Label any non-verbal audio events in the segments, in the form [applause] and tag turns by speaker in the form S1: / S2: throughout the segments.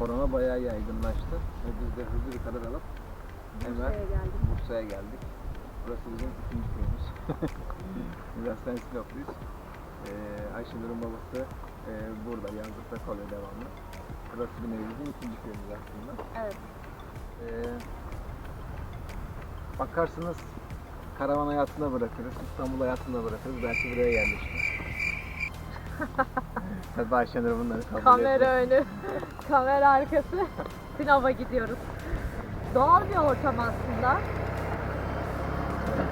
S1: korona bayağı yaygınlaştı. Ve biz de hızlı bir karar alıp hemen
S2: Bursa'ya geldik.
S1: Burası bizim ikinci köyümüz. biz aslen Silopluyuz. Eee Ayşenur'un babası eee, burada yazlıkta kalıyor devamlı. Burası bir nevi bizim ikinci köyümüz aslında.
S2: Evet.
S1: Eee bakarsınız karavan hayatına bırakırız, İstanbul hayatına bırakırız. Belki buraya yerleşiriz. [laughs] Tabii Ayşenur bunları kabul
S2: Kamera
S1: etmiyor.
S2: önü, [laughs] kamera arkası. Sinop'a gidiyoruz. Doğal bir ortam aslında.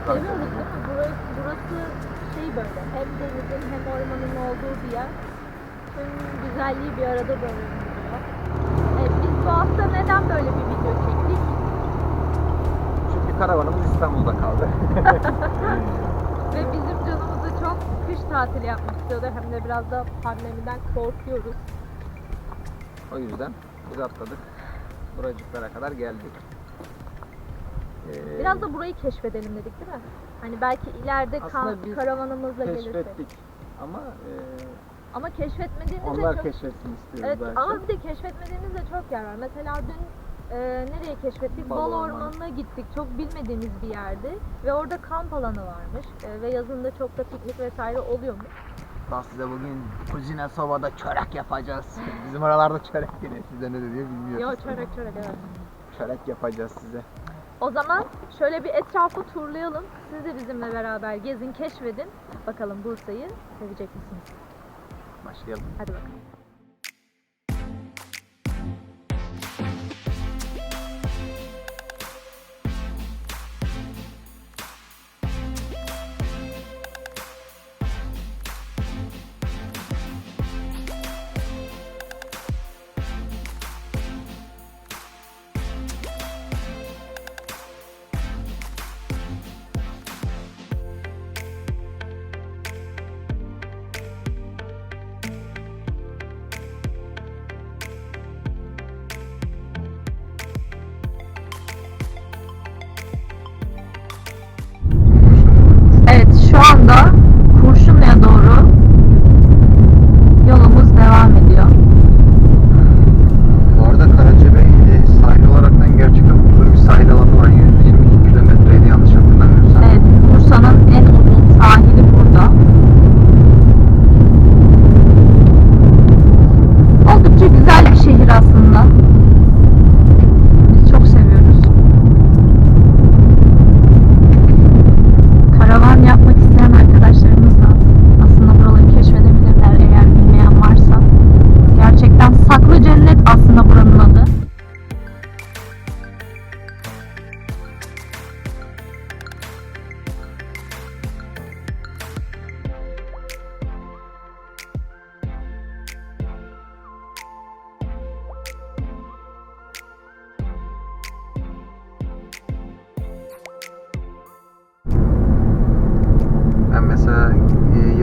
S2: Seviyoruz değil mi? Burası, burası şey böyle hem denizin hem ormanın olduğu bir yer. Tüm güzelliği bir arada barındırıyor. Evet, biz bu hafta neden böyle bir video çektik?
S1: Çünkü karavanımız İstanbul'da kaldı. [laughs] [laughs]
S2: Ve bizim kış tatili yapmak istiyordu. Hem de biraz da pandemiden korkuyoruz.
S1: o yüzden biz atladık. Buracıklara kadar geldik. Ee,
S2: Biraz da burayı keşfedelim dedik değil mi? Hani belki ileride
S1: Aslında
S2: kan-
S1: biz
S2: karavanımızla gelirsek.
S1: keşfettik. Ama e,
S2: Ama keşfetmediğimizde
S1: onlar
S2: çok...
S1: keşfetsin istiyoruz
S2: Evet
S1: belki.
S2: ama bir de keşfetmediğimizde çok yer var. Mesela dün e, nereye keşfettik?
S1: Bal
S2: Bal
S1: Ormanı.
S2: Ormanı'na gittik. Çok bilmediğimiz bir yerdi. Ve orada kamp alanı varmış. E, ve yazında çok da piknik vesaire oluyormuş.
S1: Daha size bugün kuzine sobada çörek yapacağız. [laughs] Bizim oralarda çörek deniyor. Sizde ne diyor bilmiyorum.
S2: Yo çörek çörek evet.
S1: Çörek yapacağız size.
S2: O zaman şöyle bir etrafı turlayalım. Siz de bizimle beraber gezin, keşfedin. Bakalım Bursa'yı sevecek misiniz?
S1: Başlayalım.
S2: Hadi bakalım.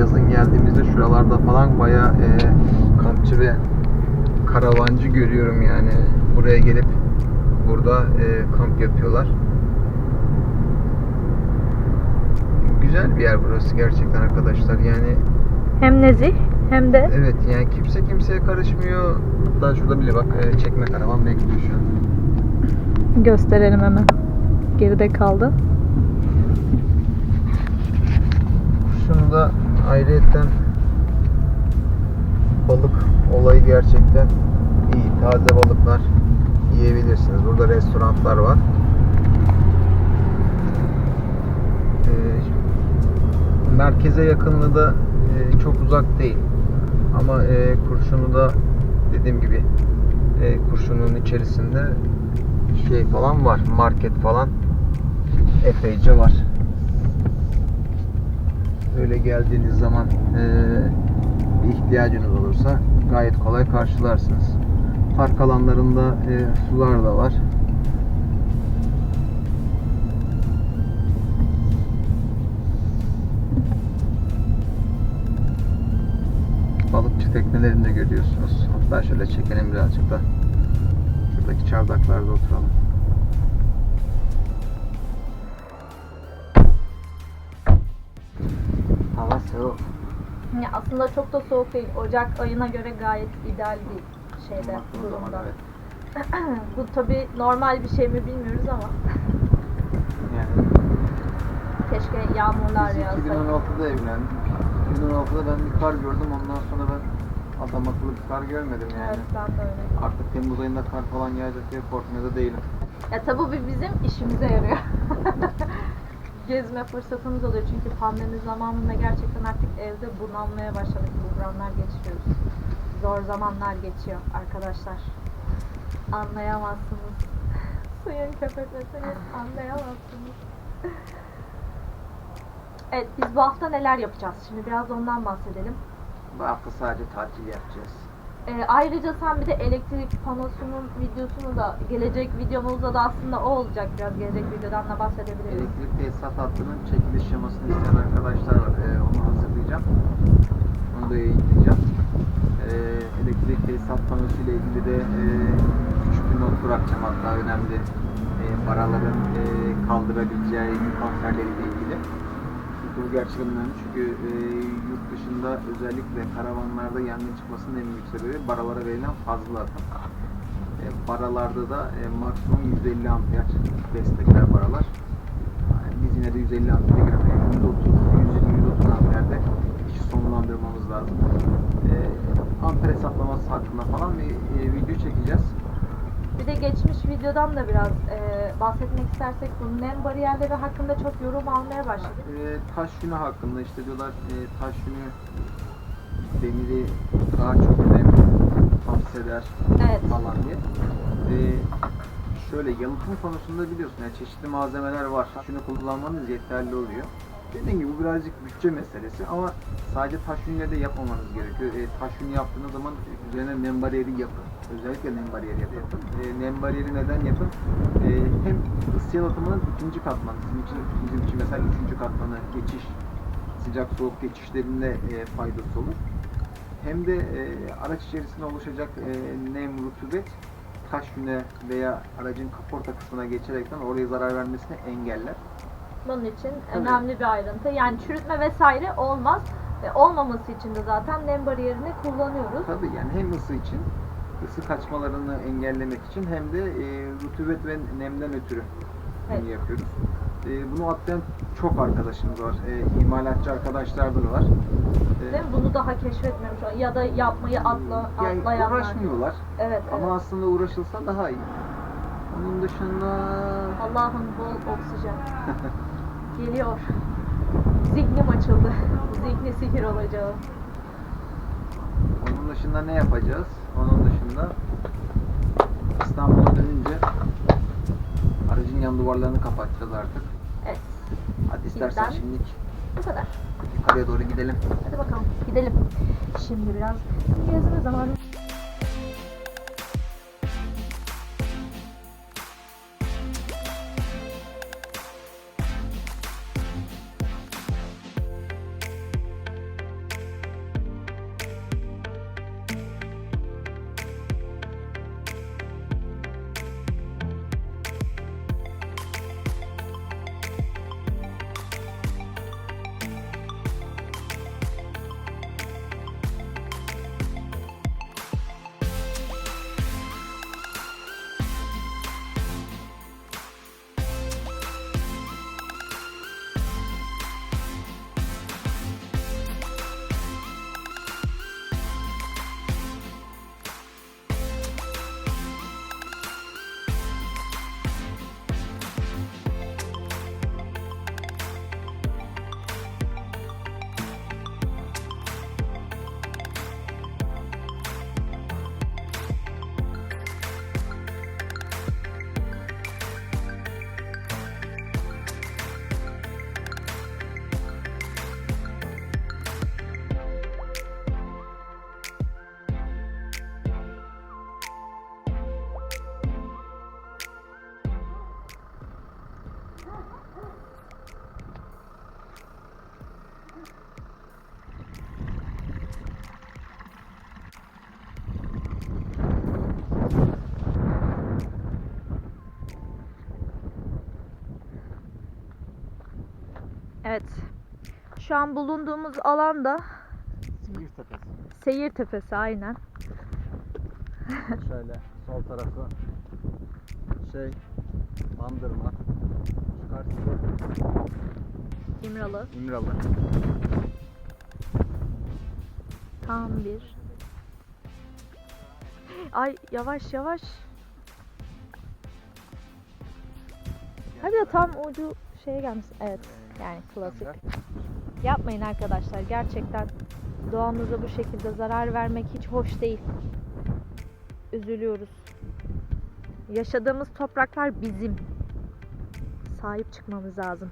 S1: Yazın geldiğimizde şuralarda falan bayağı e, kampçı ve karavancı görüyorum yani. Buraya gelip burada e, kamp yapıyorlar. Güzel bir yer burası gerçekten arkadaşlar. Yani
S2: Hem nezih hem de
S1: evet yani kimse kimseye karışmıyor. Hatta şurada bile bak e, çekme karavan bekliyor şu an.
S2: gösterelim hemen. Geride kaldı.
S1: Şunu da ayrıyetten balık olayı gerçekten iyi. Taze balıklar yiyebilirsiniz. Burada restoranlar var. Ee, merkeze yakınlığı da e, çok uzak değil. Ama e, Kurşunlu'da dediğim gibi e, Kurşunlu'nun içerisinde şey falan var. Market falan epeyce var öyle geldiğiniz zaman bir ihtiyacınız olursa gayet kolay karşılarsınız. Park alanlarında eee, sular da var. Balıkçı teknelerini de görüyorsunuz. Hatta şöyle çekelim birazcık da. Şu Şuradaki çardaklarda oturalım. Hava soğuk.
S2: Ya aslında çok da soğuk değil. Ocak ayına göre gayet ideal bir şeyde
S1: Baktığın zaman evet. [clears throat]
S2: Bu tabi normal bir şey mi bilmiyoruz ama
S1: Yani
S2: keşke yağmurlar
S1: biz
S2: yağsaydı.
S1: 2016'da evlendik. 2016'da ben bir kar gördüm. Ondan sonra ben adam akıllı bir kar görmedim yani.
S2: Evet ben de öyle.
S1: Artık Temmuz ayında kar falan yağacak diye korkmuyor da değilim.
S2: Ya tabi bu bizim işimize yarıyor. [laughs] Gezme fırsatımız oluyor çünkü pandemi zamanında gerçekten artık evde bunalmaya başladık. Buhranlar geçiriyoruz. Zor zamanlar geçiyor arkadaşlar. Anlayamazsınız. [laughs] Suyun köpürmesini anlayamazsınız. Evet biz bu hafta neler yapacağız? Şimdi biraz ondan bahsedelim.
S1: Bu hafta sadece tatil yapacağız.
S2: Ee, ayrıca sen bir de elektrik panosunun videosunu da gelecek videomuzda da aslında o olacak biraz gelecek videodan da bahsedebiliriz.
S1: Elektrik tesisat hattının çekiliş şemasını isteyen arkadaşlar var. Ee, onu hazırlayacağım. Onu da yayınlayacağım. Ee, elektrik tesisat panosu ile ilgili de e, küçük bir not bırakacağım hatta önemli e, paraların e, kaldırabileceği yük amperleriyle ilgili. Bu gerçekten çünkü e, yurt dışında özellikle karavanlarda yangın çıkmasının en büyük sebebi baralara verilen fazla akım. E, baralarda da e, maksimum 150 amper destekler baralar. Yani biz yine de 150 ampere girmeye 130, 120, 130 amperde işi sonlandırmamız lazım. E, amper hesaplaması hakkında falan bir e, video çekeceğiz.
S2: Bir de geçmiş videodan da biraz e, bahsetmek istersek bu nem bariyerleri hakkında çok yorum almaya başladık.
S1: E, taş yünü hakkında işte diyorlar e, taş yünü demiri daha çok nem hapseder
S2: Evet.
S1: falan diye. E, şöyle yalıtım konusunda biliyorsun yani çeşitli malzemeler var. Şunu kullanmanız yeterli oluyor. Dediğim gibi bu birazcık bütçe meselesi ama sadece taş yünle de yapmamanız gerekiyor. E, taş yünü yaptığınız zaman üzerine nem bariyeri yapın. Özellikle nem bariyeri yapın. E, nem bariyeri neden yapın? E, hem ısı yalıtımının ikinci katmanı, sizin için, bizim için mesela üçüncü katmanı geçiş, sıcak soğuk geçişlerinde e, faydası olur. Hem de e, araç içerisinde oluşacak e, nem, rutubet taş yüne veya aracın kaporta kısmına geçerekten oraya zarar vermesini engeller.
S2: Bunun için
S1: Tabii.
S2: önemli bir ayrıntı. Yani çürütme vesaire olmaz. E, olmaması için de zaten nem bariyerini kullanıyoruz.
S1: Tabii yani hem ısı için, ısı kaçmalarını engellemek için hem de e, rutubet ve nemden ötürü bunu
S2: Evet.
S1: yapıyoruz. E, bunu atlayan çok arkadaşımız var. E, imalatçı arkadaşlar da var. E,
S2: Değil mi? Bunu daha keşfetmemiş olan ya da yapmayı atla,
S1: yani
S2: atlayanlar.
S1: uğraşmıyorlar.
S2: Evet, evet.
S1: Ama aslında uğraşılsa daha iyi. Onun dışında
S2: Allah'ın bol oksijen. [laughs] Geliyor. Zihnim açıldı. Zihni sihir olacağım.
S1: onun dışında ne yapacağız? Onun dışında İstanbul'a dönünce aracın yan duvarlarını kapatacağız artık.
S2: Evet.
S1: Hadi istersen
S2: Bizden.
S1: şimdilik
S2: Bu kadar.
S1: yukarıya doğru gidelim.
S2: Hadi bakalım gidelim. Şimdi biraz gezme zamanı. Şu an bulunduğumuz alanda
S1: Sivir tepesi.
S2: Seyir Tepesi aynen. [laughs]
S1: Şöyle sol tarafı şey Bandırma. Karşısı
S2: İmralı.
S1: İmralı.
S2: Tam bir. Ay yavaş yavaş. Hadi ya tam ucu şeye gelmiş. Evet yani klasik. Yapmayın arkadaşlar gerçekten doğamıza bu şekilde zarar vermek hiç hoş değil. Üzülüyoruz. Yaşadığımız topraklar bizim. Sahip çıkmamız lazım.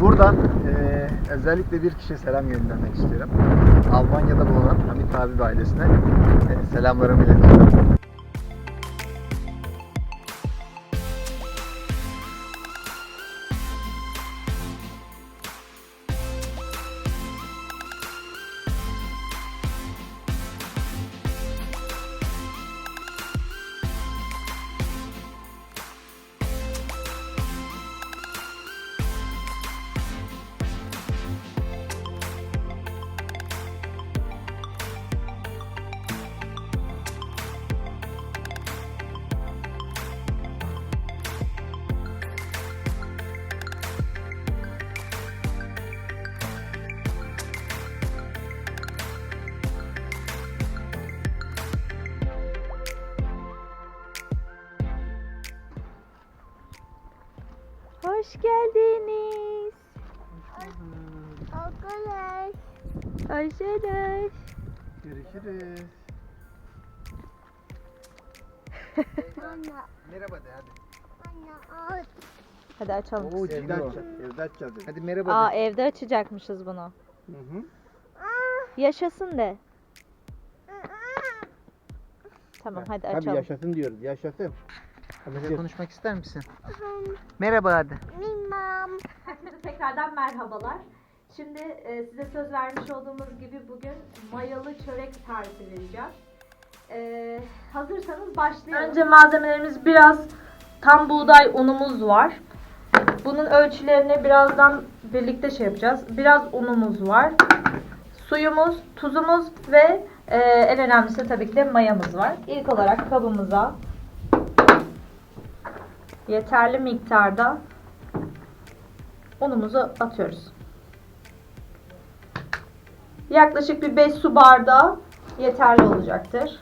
S1: Buradan eee, özellikle bir kişiye selam göndermek istiyorum. Almanya'da bulunan Hamit abi ve ailesine eee, selamlarımı iletiyorum.
S2: Hoş geldiniz. Arkadaş. Arkadaş.
S1: Görüşürüz. Merhaba de hadi.
S2: Hadi açalım.
S1: Oo,
S3: Evde açacağız. Evde açacağız.
S1: Hadi merhaba
S2: Aa
S1: de.
S2: evde açacakmışız bunu.
S3: Hı hı.
S2: Yaşasın de. Tamam hadi
S3: Tabii
S2: açalım.
S3: yaşasın diyoruz. Yaşasın. Gel.
S1: konuşmak ister misin? Merhaba hadi.
S2: Herkese tekrardan merhabalar. Şimdi e, size söz vermiş olduğumuz gibi bugün mayalı çörek tarifi vereceğiz. E, hazırsanız başlayalım. Önce malzemelerimiz biraz tam buğday unumuz var. Bunun ölçülerini birazdan birlikte şey yapacağız. Biraz unumuz var. Suyumuz, tuzumuz ve e, en önemlisi tabii ki de mayamız var. İlk olarak kabımıza yeterli miktarda unumuzu atıyoruz. Yaklaşık bir 5 su bardağı yeterli olacaktır.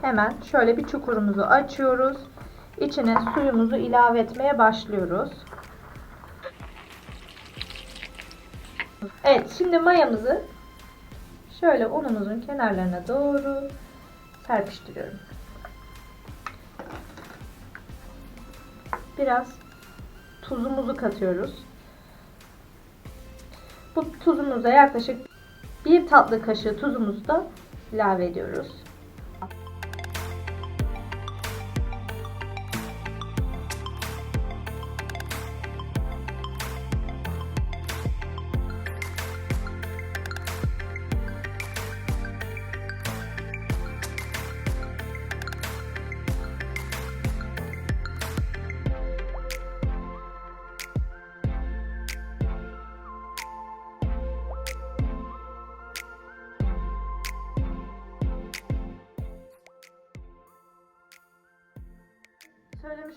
S2: Hemen şöyle bir çukurumuzu açıyoruz. İçine suyumuzu ilave etmeye başlıyoruz. Evet, şimdi mayamızı şöyle unumuzun kenarlarına doğru serpiştiriyorum. Biraz tuzumuzu katıyoruz. Bu tuzumuza yaklaşık bir tatlı kaşığı tuzumuzu da ilave ediyoruz.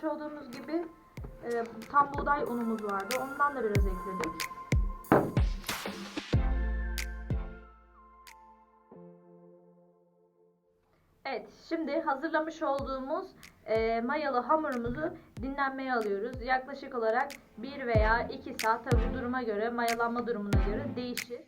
S2: Söylemiş olduğumuz gibi e, tam buğday unumuz vardı. Ondan da biraz ekledik. Evet, şimdi hazırlamış olduğumuz e, mayalı hamurumuzu dinlenmeye alıyoruz. Yaklaşık olarak 1 veya 2 saat tabi duruma göre, mayalanma durumuna göre değişir.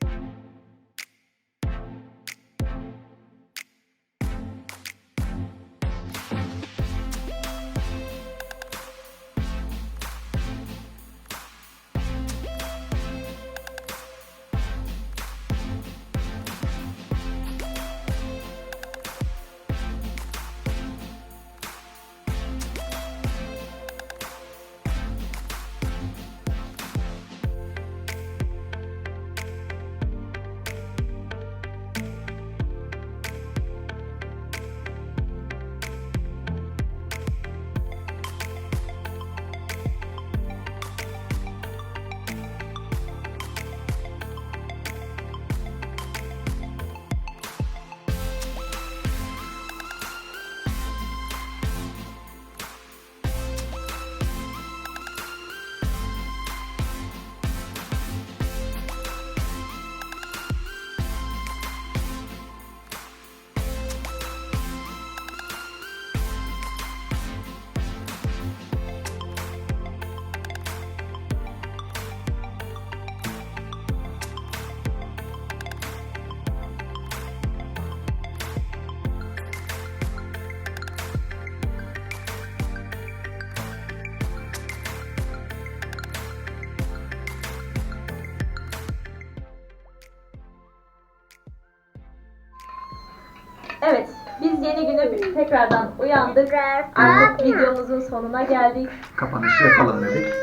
S2: Biz yeni güne bir- tekrardan uyandık. Artık videomuzun sonuna geldik.
S1: Kapanışı yapalım dedik.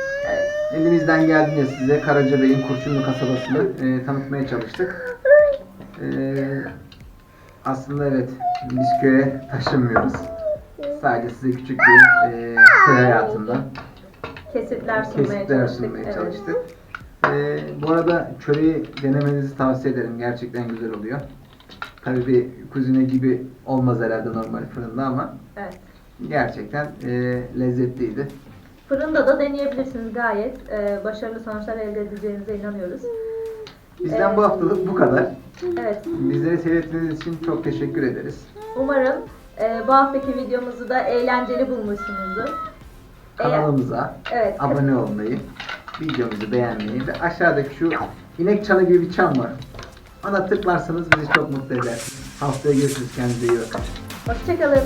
S1: Elimizden geldiğince size Karacabey'in Kurşunlu kasabasını e, tanıtmaya çalıştık. E, aslında evet, biz köye taşınmıyoruz. Sadece size küçük bir e, köy hayatından
S2: Kesitler sunmaya
S1: kesitler
S2: çalıştık.
S1: sunmaya
S2: Evet.
S1: çalıştık. E, bu arada çöreği denemenizi tavsiye ederim. Gerçekten güzel oluyor. Tabii bir kuzine gibi olmaz herhalde normal fırında ama
S2: evet.
S1: gerçekten e, lezzetliydi.
S2: Fırında da deneyebilirsiniz gayet. e, başarılı sonuçlar elde edeceğinize inanıyoruz.
S1: Bizden bu haftalık bu kadar.
S2: Evet,
S1: Bizleri seyrettiğiniz için çok teşekkür ederiz.
S2: umarım e, bu haftaki videomuzu da eğlenceli bulmuşsunuzdur. Eğer-
S1: Kanalımıza
S2: Evet.
S1: abone olmayı, videomuzu beğenmeyi ve aşağıdaki şu inek çanı gibi bir çan var. Ona tıklarsanız bizi çok mutlu edersiniz. Haftaya görüşürüz. Kendinize iyi bakın.
S2: Hoşçakalın.